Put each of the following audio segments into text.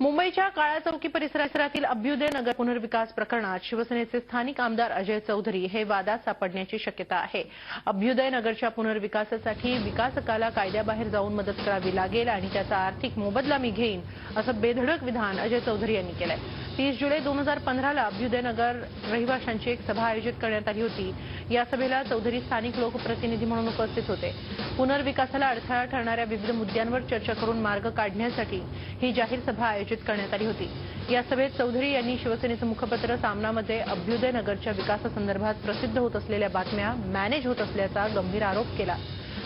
मुंबईच्या काळा चौकी परिसरातील अभ्युदय नगर पुनर्विकास प्रकरणात शिवसेनेचे स्थानिक आमदार अजय चौधरी हे वादात सापडण्याची शक्यता आहे. अभ्युदय नगरच्या पुनर्विकासासाठी विकासकाला कायद्याबाहेर जाऊन मदत करावी लागेल आणि त्याचा आर्थिक मोबदला मी घेईन असं बेधडक विधान अजय चौधरी यांनी केलंय. तीस जुलै दोन हजार पंधराला अभ्युदयनगर रहिवाशांची एक सभा आयोजित करण्यात आली होती. या सभेला चौधरी स्थानिक लोकप्रतिनिधी म्हणून उपस्थित होते. पुनर्विकासाला अडथळा ठरणाऱ्या विविध मुद्द्यांवर चर्चा करून मार्ग काढण्यासाठी ही जाहीर सभा आयोजित करण्यात आली होती. या सभेत चौधरी यांनी शिवसेनेचं मुखपत्र सामनामध्ये अभ्युदयनगरच्या विकासासंदर्भात प्रसिद्ध होत असलेल्या बातम्या मॅनेज होत असल्याचा गंभीर आरोप केला.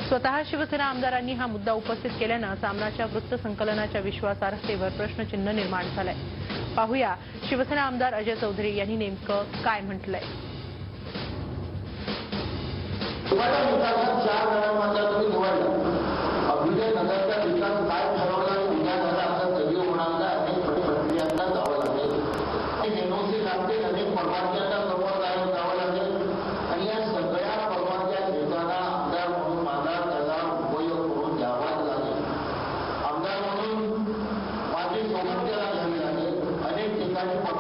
स्वतः शिवसेना आमदारांनी हा मुद्दा उपस्थित केल्यानं सामनाच्या वृत्तसंकलनाच्या विश्वासार्हतेवर प्रश्नचिन्ह निर्माण झालंय. पाहूया. शिवसेना आमदार अजय चौधरी यांनी नेमकं काय म्हटलंय? Gracias.